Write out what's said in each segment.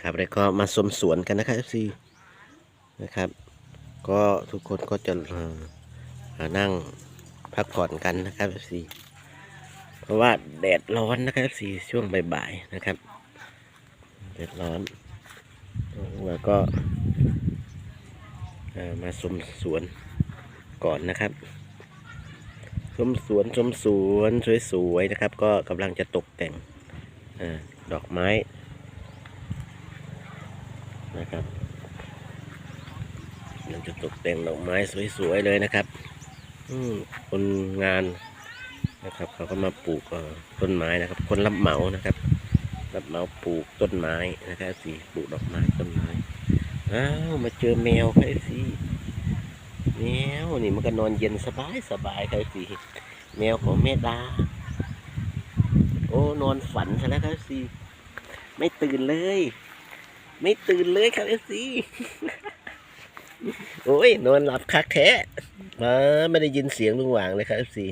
ครับแล้วก็มาชมสวนกันนะครับ FC นะครับ ก็ทุกคนก็จะนั่งพักผ่อนกันนะครับ FC เพราะว่าแดดร้อนนะครับ FC ช่วงบ่ายๆนะครับแดดร้อนแล้วก็มาชมสวนก่อนนะครับชมสวนชมสวนสวยๆนะครับ ก็กำลังจะตกแต่งอดอกไม้ นะครับกำลังจะตกแต่งดอกไม้สวยๆเลยนะครับ อืคนงานนะครับ เขาก็มาปลูกต้นไม้นะครับ คนรับเหมานะครับ รับเหมาปลูกต้นไม้นะครับสิปลูกดอกไม้ต้นไม้อ้าวมาเจอแมวใครสิแมวนี่มันก็นอนเย็นสบายสบายใครสิแมวของแม่ดา โอ้นอนฝันซะแล้วครับสิไม่ตื่นเลย ไม่ตื่นเลยครับเอฟซีโอ้ยนอนหลับคักแท้มาไม่ได้ยินเสียงลุงหว่างเลยครับเอฟซี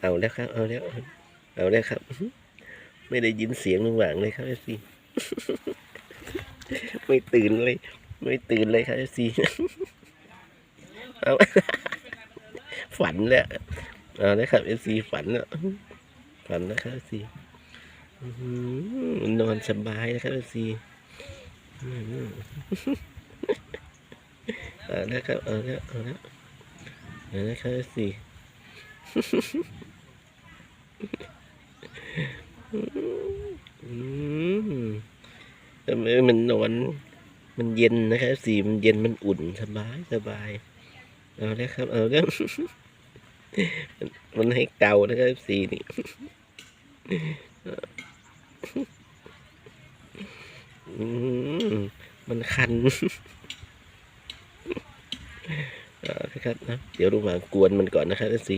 เอาแล้วครับ เอาแล้ว เอาแล้วครับ ไม่ได้ยินเสียงลุงหว่างเลยครับเอฟซีไม่ตื่นเลย ไม่ตื่นเลยครับซีเอาฝันแล้วเอาเลยครับเอซีฝันแล้ว ฝันนะครับซีนอนสบายนะครับเอซีเอาล้วครับเอาล้วเอาล้วเอาล้วครับซีอืมทำไมมันนอน มันเย็นนะครับสีมันเย็นมันอุ่นสบายสบาย เอาแล้วครับ เอาแล้วมันให้เกานะครับสีนี่ มันคันเอาละครับนะเดี๋ยวดูหมากวนมันก่อนนะครับสี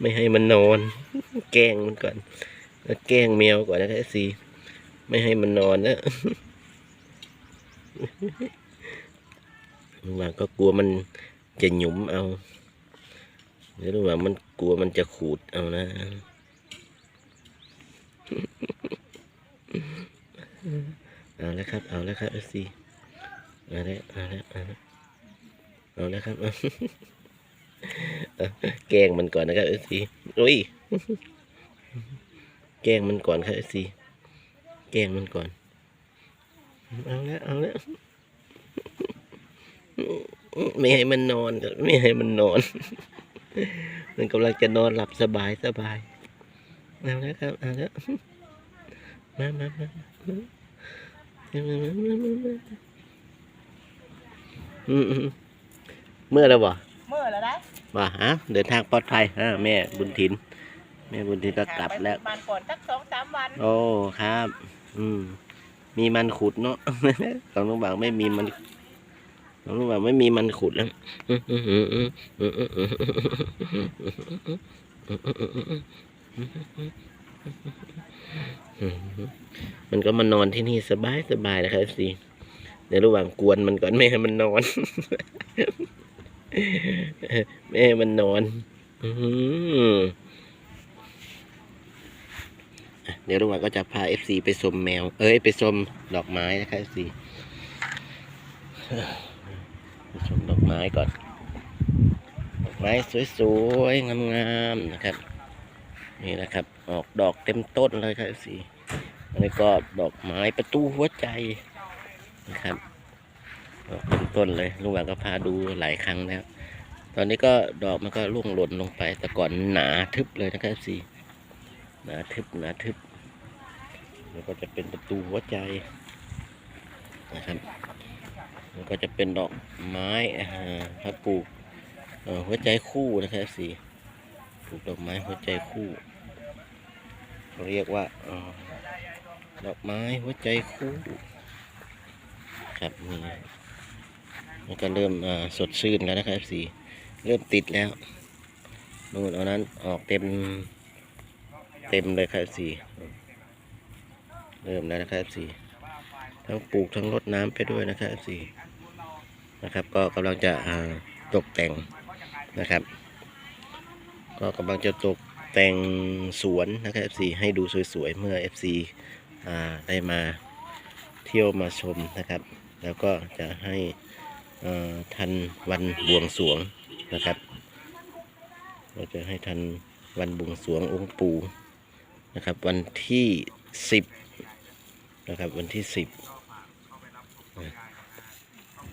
ไม่ให้มันนอน แกล้งมันก่อนแล้วแกล้งแมวก่อนนะครับสีไม่ให้มันนอนนะลุงหว่างก็กลัวมันจะหยุมเอาหรือลุงหว่างมันกลัวมันจะขูดเอานะ เอาแล้วครับ เอาแล้วครับเอซีเอาแล้วเอาแล้วเอาแล้วเอาแล้วครับแกงมันก่อนนะครับเอซีโอ้ยแกงมันก่อนครับเอซีแกงมันก่อน เอาแล้วเอาแล้วไม่ให้มันนอน ไม่ให้มันนอน มันกำลังจะนอนหลับสบายสบาย เอาแล้วครับเอาแล้วมามามาเมื่อแล้วบ่เมื่อแล้วได้บ่ฮะเดินทางปลอดภัยฮะแม่บุญถิ่นแม่บุญถิ่นก็กลับแล้วมันก่อนสักสองสามวัน โอ้ครับ อืมมีมันขุดเนาะหอวงลุงบางไม่มีมันหอวงลุงบางไม่มีมันขุดแล้ว มันก็มานอนที่นี่สบายสบายนะครับสิในระหว่างกวนมันก่อนไม่มันนอนไม่มันนอนเดี๋ยวลุงหว่านก็จะพา FC ไปชมแมว เอ้ยไปชมดอกไม้นะครับ FC ไปชมดอกไม้ก่อน ดอกไม้สวยๆงามๆนะครับ นี่นะครับ ออกดอกเต็มต้นเลยครับ FC อันนี้ก็ดอกไม้ประตูหัวใจนะครับดอกเต็มต้นเลยลุงหวานก็พาดูหลายครั้งแล้ว ตอนนี้ก็ดอกมันก็ร่วงหล่นลงไป แต่ก่อนหนาทึบเลยนะครับ FC หนาทึบหนาทึบแล้วก็จะเป็นประตูหัวใจนะครับแล้วก็จะเป็นดอกไม้อ่าถ้าปลูกหัวใจคู่นะครับสีปลูกดอกไม้หัวใจคู่ เรียกว่าดอกไม้หัวใจคู่ครับนี่มันก็เริ่มสดชื่นแล้วนะครับสีเริ่มติดแล้วนู่นเอานั้นออกเต็มเต็มเลยครับสี่เริ่มแล้วนะครับสี่ทั้งปลูกทั้งรดน้ำไปด้วยนะครับสี่นะครับ ก็กำลังจะตกแต่งนะครับ ก็กำลังจะตก แต่งสวนนะครับ FC ให้ดูสวยๆ เมื่อ FC อ่าได้มาเที่ยวมาชมนะครับ แล้วก็จะให้ทันวันบวงสรวงนะครับ เราจะให้ทันวันบวงสรวงองค์ปู่นะครับ วันที่สิบนะครับ วันที่สิบ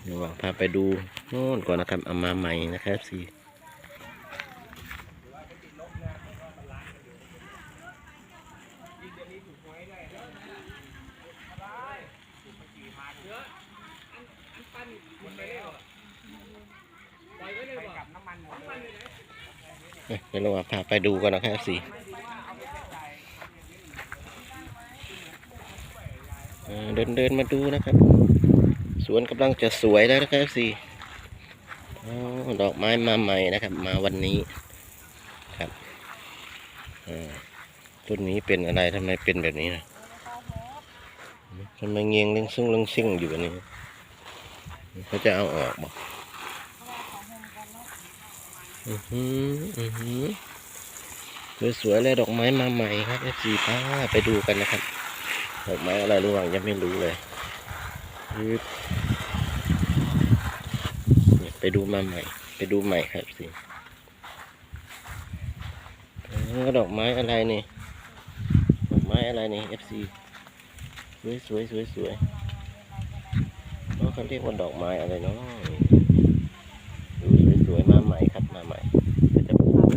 ระหว่างพาไปดูโน่นก่อนนะครับเอามาใหม่นะครับสี่ เดี๋ยวเราพาไปดูกันนะครับสิเอ่เดินเดินมาดูนะครับ สวนกำลังจะสวยแล้วนะครับสิอ๋อดอกไม้มาใหม่นะครับ มาวันนี้ครับเอ่อ ต้นนี้เป็นอะไรทำไมเป็นแบบนี้นะทำไมเงียงเลี้ยงซึ่งเล้งซิ่งอยู่แบบนี้เขาจะเอาออกบอกอือหืออือหือสวยๆเลยดอกไม้มาใหม่ครับเอฟซีป้าไปดูกันนะครับดอกไม้อะไรระหว่างยังไม่รู้เลยยึดไปดูมาใหม่ ไปดูใหม่ครับสิดอกไม้อะไรนี่ ม้อะไรนี่เอฟซีสวยสวยสวยสวยเขาเรียกว่าดอกไม้อะไรเนาะดูสวยๆมาใหม่ครับมาใหม่ก็จะปลูก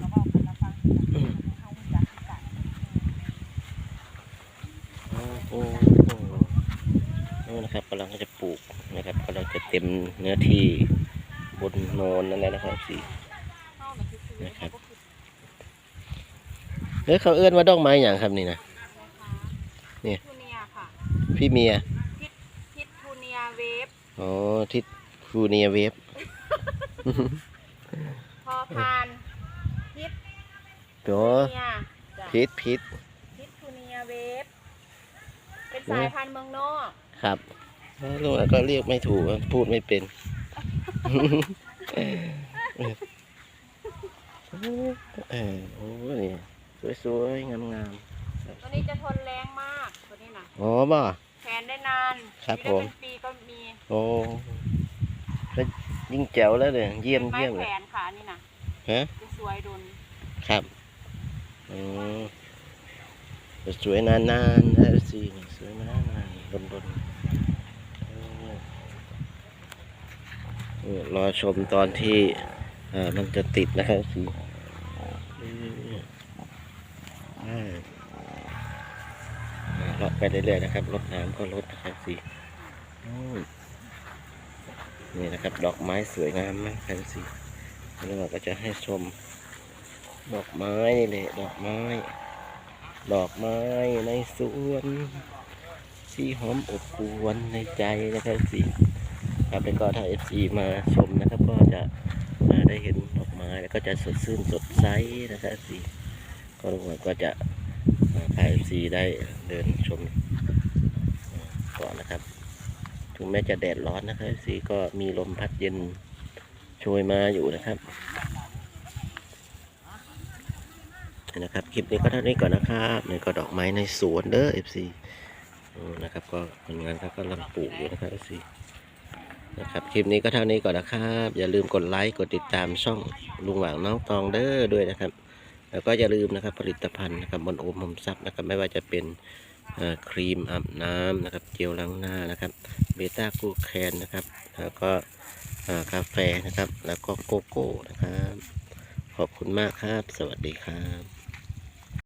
โอ้โหนี่นะครับกำลังจะปลูกนะครับกำลังจะเต็มเนื้อที่บนโนนนั่นแหละนะครับสินะครับเฮ้ยเขาเอื้อนว่าดอกไม้อย่างครับนี่นะ พี่เมียพิษทูเนียเวฟอ๋อทิศฟูเนียเวฟพอพานพิษโอ้ทูเนียจ้ะพิษพิษพิษทูเนียเวฟเป็นสายพันธุ์เมืองนอกครับลูกก็เรียกไม่ถูกพูดไม่เป็น เออโอ้ยสวยๆงามๆ ตัวนี้จะทนแรงมากตัวนี้นะ อ๋อบ่าแข วนได้นานครับมีได้ผมเป็นปีก็มีโอ้ก็ยิ่งแจ๋วแล้วเลยเยี่ยมไม้เยี่ยมแขเลวยนค่ะนี่นะฮะจะสวยดุนครับอืมสวยนานๆนะสิสวยนานๆบนบนๆเออนี่รอชมตอนที่อ่ามันจะติดนะครับสิเอออ่าเลาะ ไปเรื่อยๆนะครับรดน้ำก็ลดนะครับสินี่นะครับ ดอกไม้สวยงามมากครับสิแล้วเราก็จะให้ชม ดอกไม้นี่แหละดอกไม้ ดอกไม้ในสวนที่หอมอบอวนในใจนะครับสิครับแล้วก็ถ้าเอฟซีมาชมนะครับ ก็จะอ่าได้เห็นดอกไม้แล้วก็จะสดชื่นสดใสนะครับสิก็รู้ว่าก็จะ พาเอฟซีได้เดินชมก่อนนะครับ ถึงแม้จะแดดร้อนนะครับเอฟซีก็มีลมพัดเย็นโชยมาอยู่นะครับนะครับคลิปนี้ก็เท่านี้ก่อนนะครับนี่ก็ดอกไม้ในสวนเด้อ FC โอ้นะครับก็ผลงานเขากำลังปลูกอยู่นะครับ FC นะครับคลิปนี้ก็เท่านี้ก่อนนะครับ อย่าลืมกดไลค์กดติดตามช่องลุงหว่างน้องตองเด้อด้วยนะครับ แล้วก็อย่าลืมนะครับผลิตภัณฑ์นะครับบนโอมหอมซับนะครับไม่ว่าจะเป็นครีมอาบน้ำนะครับเจลล้างหน้านะครับเบต้ากูแคนนะครับแล้วก็กาแฟนะครับ แล้วก็โกโก้นะครับ ขอบคุณมากครับ สวัสดีครับ